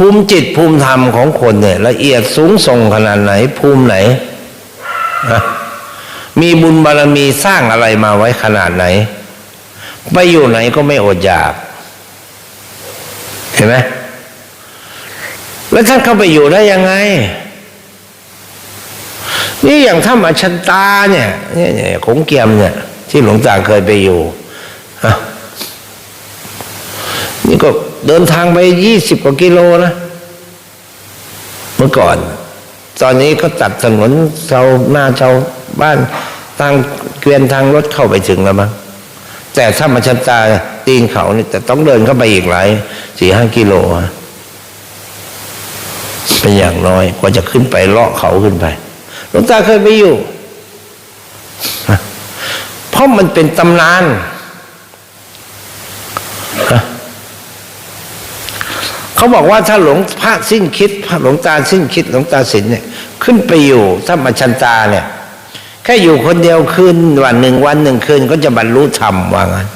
ภูมิจิตภูมิธรรมของคนเนี่ย ละเอียดสูงส่งขนาดไหน ภูมิไหน มีบุญบารมีสร้างอะไรมาไว้ขนาดไหน ไปอยู่ไหนก็ไม่อดอยาก เห็นไหมแล้วท่านเข้าไปอยู่ได้ยังไง นี่อย่างถ้ำอชันตาเนี่ยเนี่ยเนี่ยขงเกียมเนี่ย ที่หลวงตาเคยไปอยู่นี่ก็ เดินทางไปยี่สิบกว่ากิโลนะ เมื่อก่อน ตอนนี้ก็ตัดถนนชาวหน้าชาวบ้านทางเกวียนทางรถเข้าไปถึงแล้วมั้งแต่ถ้ามาชันตาตีนเขานี่แต่ต้องเดินเข้าไปอีกหลายสี่ห้ากิโลอะเป็นอย่างน้อยกว่าจะขึ้นไปเลาะเขาขึ้นไปหลวงตาเคยไปอยู่ เพราะมันเป็นตำนานฮะ เขาบอกว่าถ้าหลงพระสิ้นคิดหลงตาสิ้นคิดหลงตาสินเนี่ย ขึ้นไปอยู่ถ้ามาชันตาเนี่ย แค่อยู่คนเดียวคืนวันหนึ่งวันหนึ่งคืนก็จะบรรลุธรรมว่างั้น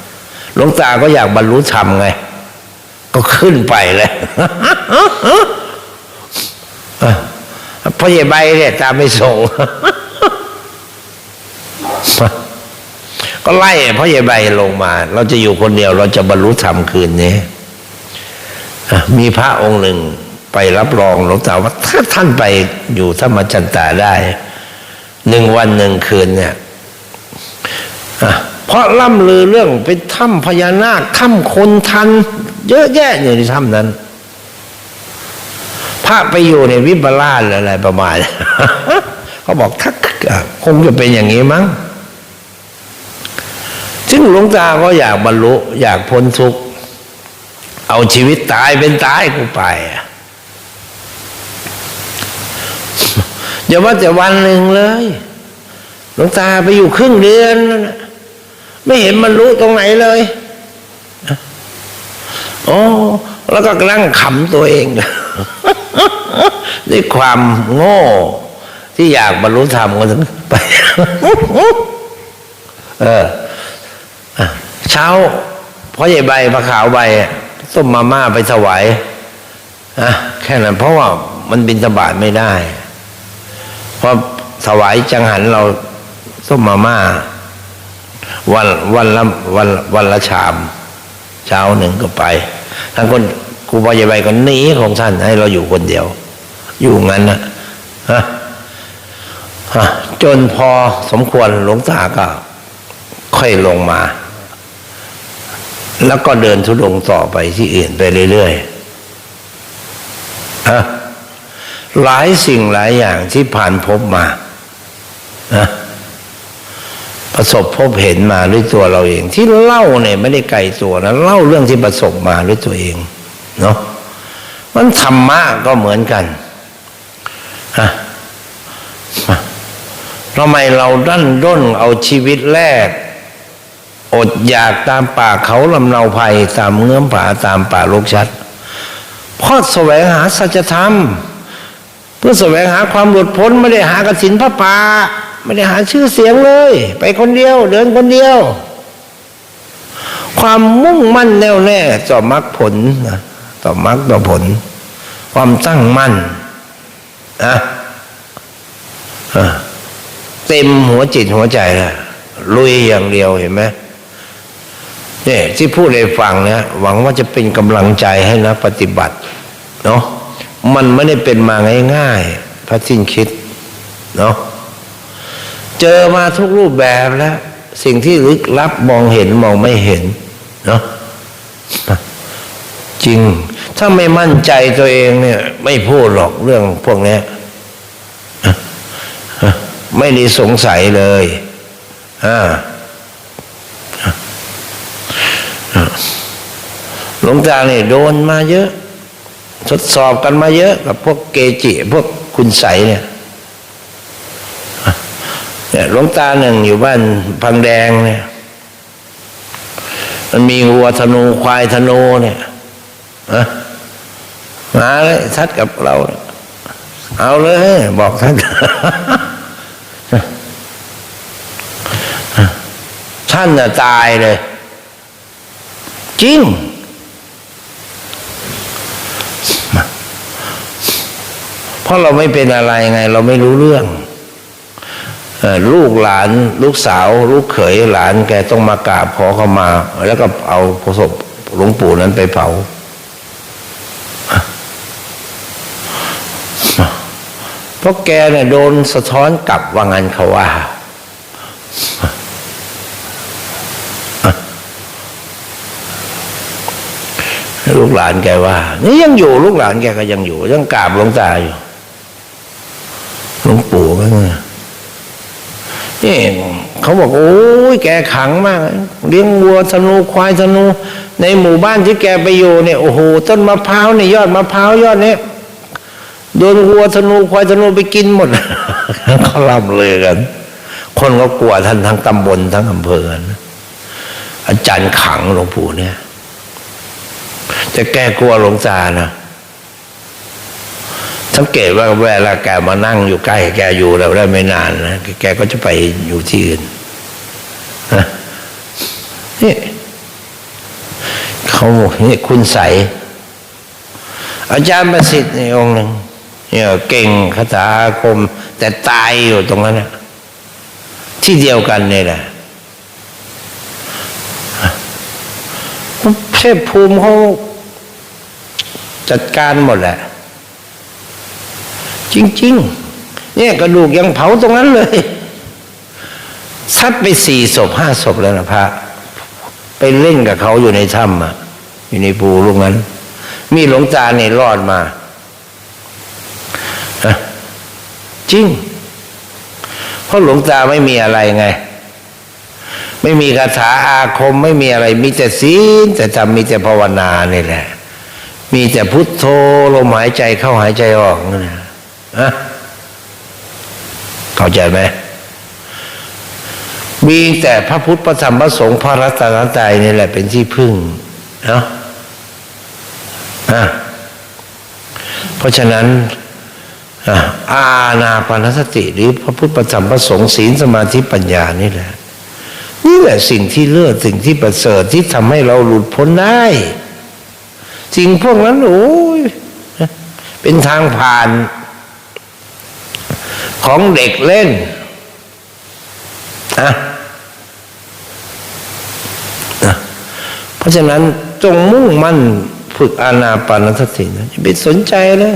หลวงตาก็อยากบรรลุธรรมไง ก็ขึ้นไปเลยพ่อใหญ่ใบเนี่ยตามไม่ส่งก็ไล่พ่อใหญ่ใบลงมา เราจะอยู่คนเดียว เราจะบรรลุธรรมคืนนี้ มีพระองค์หนึ่งไปรับรองหลวงตาว่าถ้าท่านไปอยู่ธรรมจันตาได้หนึ่งวันหนึ่งคืนเนี่ยเพราะล่ำลือเรื่องเป็นถ้ำพญานาคถ้ำคนทัน เยอะแยะอยู่ในถ้ำนั้น พระไปอยู่ในวิปลาสออะไรประมาณเขาบอกทักคงจะเป็นอย่างนี้มั้งซึ่งหลวงตาก็อยากบรรลุอยากพ้นทุกข์ เอาชีวิตตายเป็นตายกูไปอะอย่าว่าแต่วันหนึ่งเลยหลวงตาไปอยู่ครึ่งเดือน ไม่เห็นบรรลุตรงไหนเลยโอ้แล้วก็นั่งขำตัวเองด้วยความโง่ ที่อยากบรรลุธรรมก็ถึงไปเออเช้าพ่อใหญ่ใบพระขาวใบ ต้มมาม่าไปถวายอะแค่นั้นเพราะว่ามันบินตบาทไม่ได้ เพราะถวายจังหันเราต้มมาม่า วันวันละวันวันละชามเช้าหนึ่งก็ไปทั้งคนครูพ่อใหญ่ใบก็หนีของท่านให้เราอยู่คนเดียว อยู่งั้นนะฮะฮะจนพอสมควรหลวงตาก็ค่อยลงมา แล้วก็เดินทุดงต่อไปที่อื่นไปเรื่อยๆฮะหลายสิ่งหลายอย่างที่ผ่านพบมานะประสบพบเห็นมาด้วยตัวเราเอง ที่เล่าเนี่ยไม่ได้ไกลตัวนะเล่าเรื่องที่ประสบมาด้วยตัวเองเนาะมันธรรมะก็เหมือนกันฮะทำไมเราดันด้นเอาชีวิตแรก อดอยากตามป่าเขาลำเนาภัยตามเงื้อมผาตามป่าโลกชัดเพราะแสวงหาสัจธรรม เพื่อแสวงหาความหลุดพ้นไม่ได้หากระสินพระป่าไม่ได้หาชื่อเสียงเลย ไปคนเดียวเดินคนเดียว ความมุ่งมั่นแน่วแน่ต่อมรรคผลต่อมรรคต่อผล ความตั้งมั่นอะอะเต็มหัวจิตหัวใจเลยลุยอย่างเดียวเห็นไหม เนี่ยที่พูดให้ฟังเนี่ยหวังว่าจะเป็นกำลังใจให้นะปฏิบัติเนาะมันไม่ได้เป็นมาง่ายๆพระสิ้นคิดเนาะเจอมาทุกรูปแบบแล้ว สิ่งที่ลึกลับมองเห็นมองไม่เห็นเนาะจริง ถ้าไม่มั่นใจตัวเองเนี่ย ไม่พูดหรอกเรื่องพวกนี้ไม่ได้สงสัยเลยอ่า หลวงตาเนี่ยโดนมาเยอะ ทดสอบกันมาเยอะกับพวกเกจิ พวกคุณใสเนี่ยเนี่ยหลวงตาหนึ่งอยู่บ้านพังแดงเนี่ย มันมีวัวธนูควายธนูเนี่ยอะมาเลยทัดกับเรา เอาเลย บอกท่านท่านน่ะตายเลย จริง เพราะเราไม่เป็นอะไรไง เราไม่รู้เรื่องลูกหลานลูกสาว ลูกเขยหลานแกต้องมากราบขอเข้ามา แล้วก็เอาศพหลวงปู่นั้นไปเผา เพราะแกเนี่ยโดนสะท้อนกลับว่างันเขาว่า ลูกหลานแกว่า นี่ยังอยู่ ลูกหลานแกก็ยังอยู่ ยังกราบหลวงตาอยู่ หลวงปู่ก็เงยนี่เขาบอก โอ้ยแกขังมาก เลี้ยงวัวธนูควายธนู ในหมู่บ้านที่แกไปอยู่เนี่ยโอ้โหต้นมะพร้าวเนี่ยยอดมะพร้าวยอดเนี้ยโดนวัวธนูควายธนูไปกินหมดเขาล่ำเลยกัน คนก็กลัวท่านทั้งตำบลทั้งอำเภอนะอาจารย์ขังหลวงปู่เนี่ย จะแก้กลัวหลวงตานะ สังเกตว่าเวลาแกมานั่งอยู่ใกล้แกอยู่แล้วได้ไม่นานนะแกก็จะไปอยู่ที่อื่นนะนี่เขาบอกนี่คุณใส อาจารย์ประสิทธิ์นี่องค์หนึ่งเนี่ยเก่งคาถาอาคม แต่ตายอยู่ตรงนั้นนะที่เดียวกันนี่แหละเทพภูมิเขาจัดการหมดแหละ จริง ๆ เนี่ยกระดูกยังเผาตรงนั้นเลยซัดไปสี่ศพห้าศพแล้วนะพระ ไปเล่นกับเขาอยู่ในถ้ำอะ อยู่ในภูลูกนั้น มีหลวงตาเนี่ยรอดมาจริง เพราะหลวงตาไม่มีอะไรไง ไม่มีคาถาอาคมไม่มีอะไร มีแต่ศีลแต่ทำมีแต่ภาวนานี่แหละ มีแต่พุทโธลมหายใจเข้าหายใจออกนั่นนะ อะเข้าใจไหมมีแต่พระพุทธพระธรรมพระสงฆ์พระรัตนตรัยนี่แหละเป็นที่พึ่งเนาะอะเพราะฉะนั้นอาณาปาสติหรือพระพุทธพระธรรมพระสงฆ์ศีลสมาธิปัญญานี่แหละ นี่แหละสิ่งที่เลิศสิ่งที่ประเสริฐที่ทำให้เราหลุดพ้นได้ สิ่งพวกนั้นโอ้ยเป็นทางผ่าน ของเด็กเล่นนะนะเพราะฉะนั้นจงมุ่งมั่นฝึกอานาปานสตินะอย่าไปสนใจเลย